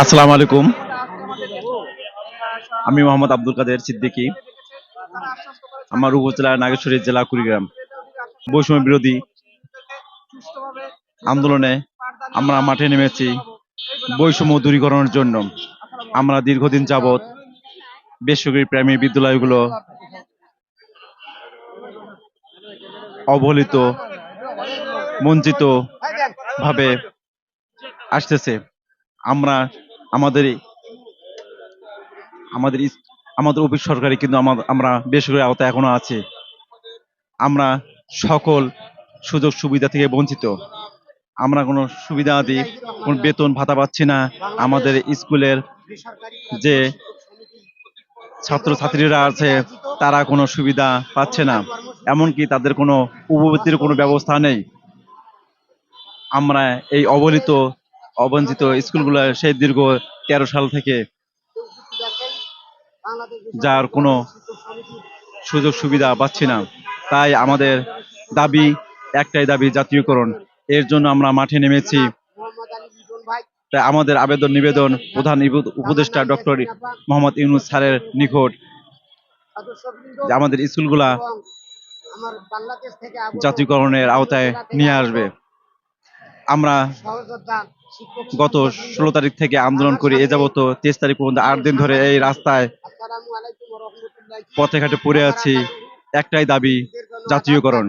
আসসালামু আলাইকুম। আমি মোহাম্মদ আব্দুল কাদের সিদ্দিকী, আমার উপজেলা নাগেশ্বরী জেলা কুড়িগ্রাম। বৈষম্য বিরোধী আন্দোলনে আমরা মাঠে নেমেছি বৈষম্য দূরীকরণের জন্য। আমরা দীর্ঘদিন যাবৎ বেসরকারি প্রাইমারি বিদ্যালয়গুলো অবহেলিত বঞ্চিত ভাবে আসতেছে। আমরা আমাদের আমাদের আমাদের অফিস সরকারি কিন্তু আমরা বেসরকারি আওতায় এখনও আছে। আমরা সকল সুযোগ সুবিধা থেকে বঞ্চিত। আমরা কোনো সুবিধা আদি কোনো বেতন ভাতা পাচ্ছি না। আমাদের স্কুলের যে ছাত্রছাত্রীরা আছে, তারা কোনো সুবিধা পাচ্ছে না। এমনকি তাদের কোনো উপবৃত্তির কোনো ব্যবস্থা নেই। আমরা এই অবহেলিত অবঞ্চিত স্কুলগুলো সেই দীর্ঘ তেরো সাল থেকে যার কোনো সুযোগ সুবিধা পাচ্ছি না। তাই আমাদের দাবি একটাই দাবি জাতীয়করণ। এর জন্য আমরা মাঠে নেমেছি। তাই আমাদের আবেদন নিবেদন প্রধান উপদেষ্টা ডক্টর মোহাম্মদ ইউনুস স্যারের নিকট। যে আমাদের স্কুলগুলা জাতীয়করণের আওতায় নিয়ে আসবে। আমরা গত ষোলো তারিখ থেকে আন্দোলন করি। এ যাবত তেইশ তারিখ পর্যন্ত আট দিন ধরে এই রাস্তায় পথে ঘাটে পড়ে আছি। একটাই দাবি জাতীয়করণ।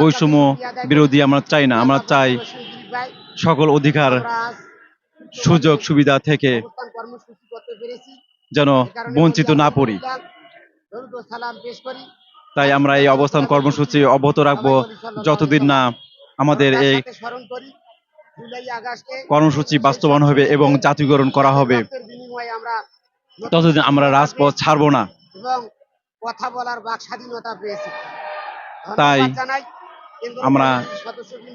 বৈষম্য বিরোধী আমরা চাই না আমরা চাই সকল অধিকার সুযোগ সুবিধা থেকে যেন বঞ্চিত না পড়ি। তাই আমরা এই অবস্থান কর্মসূচি অব্যাহত রাখব যতদিন না আমাদের এই কর্মসূচি বাস্তবায়ন হবে এবং জাতীয়করণ করা হবে। ততদিন আমরা রাজপথ ছাড়বো না। কথা বলার তাই আমরা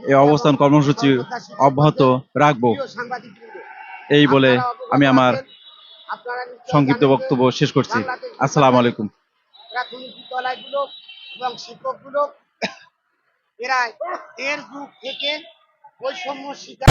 এই অবস্থান কর্মসূচি অব্যাহত রাখব। এই বলে আমি আমার সংক্ষিপ্ত বক্তব্য শেষ করছি। আসসালামু আলাইকুম। প্রাথমিক বিদ্যালয়গুলো এবং শিক্ষকগুলো এরা দেড় যুগ থেকে বৈষম্য শিকার